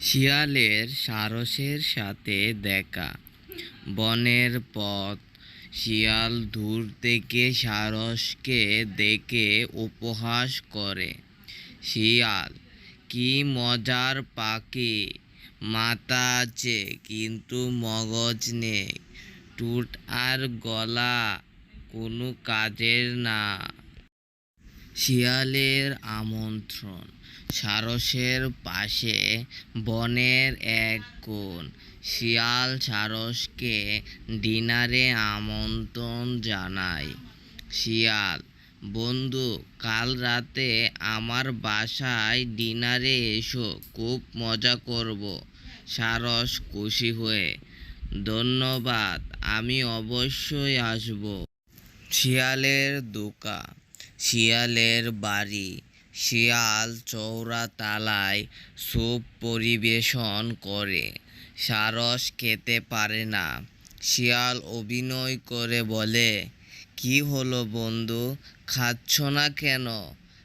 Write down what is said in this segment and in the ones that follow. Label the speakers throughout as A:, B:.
A: শিয়ালের সারসের সাথে দেখা। বনের পথ, শিয়াল দূর থেকে সারসকে দেখে উপহাস করে। শিয়াল, কি মজার পাখি? মাথা আছে, কিন্তু মগজ নেই। টুট আর গলা কোনো কাজের না। শিয়ালের আমন্ত্রণ। সারসের পাশে বনের এক কোণ। শিয়াল সারসকে ডিনারে আমন্ত্রণ জানায়। শিয়াল, বন্ধু, কাল রাতে আমার বাসায় ডিনারে এসো, খুব মজা করব। সারস খুশি হয়ে, ধন্যবাদ, আমি অবশ্যই আসব। শিয়ালের দোকা, শিয়ালের বাড়ি। শিয়াল চৌরা তালায় স্যুপ পরিবেশন করে। সারস খেতে পারে না। শিয়াল অভিনয় করে বলে, কি হলো বন্ধু, খাচ্ছ না কেন?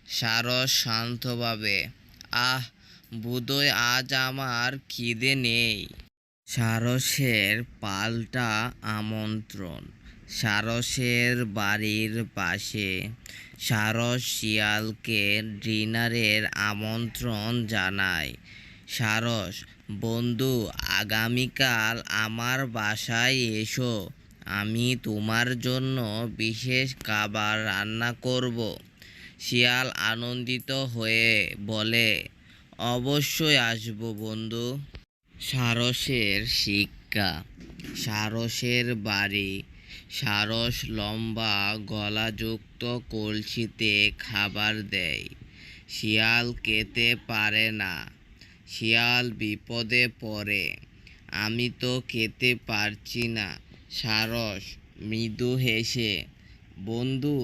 A: সারস শান্তভাবে, আহ, বোধহয় আজ আমার খিদে নেই। সারসের পাল্টা আমন্ত্রণ। সারসের বাড়ির পাশে। সারস শিয়ালকে ডিনারের আমন্ত্রণ জানায়। সারস, বন্ধু, আগামীকাল আমার বাসায় এসো। আমি তোমার জন্য বিশেষ খাবার রান্না করব। শিয়াল আনন্দিত হয়ে বলে, অবশ্যই আসব বন্ধু। সারসের শিক্ষা। সারসের বাড়ি সারস লম্বা গলাযুক্ত কলসিতে খাবার দেয়। শিয়াল খেতে পারে না, শিয়াল বিপদে পড়ে। আমি তো খেতে পারছি না, সারস, মৃদু হেসে। বন্ধু,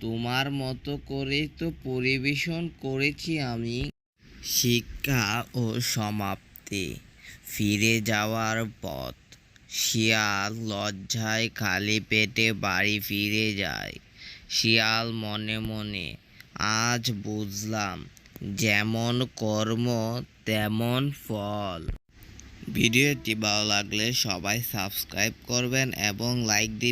A: তোমার মতো করেই তো পরিবেশন করেছি আমি। শিক্ষা ও সমাপ্তি, ফিরে যাওয়ার পথ। শিয়াল লজ্জায় খালি পেটে বাড়ি ফিরে যায়। শিয়াল মনে মনে, আজ বুঝলাম, যেমন কর্ম তেমন ফল। ভিডিওটি ভালো লাগলে সবাই সাবস্ক্রাইব করবেন এবং লাইক দিবেন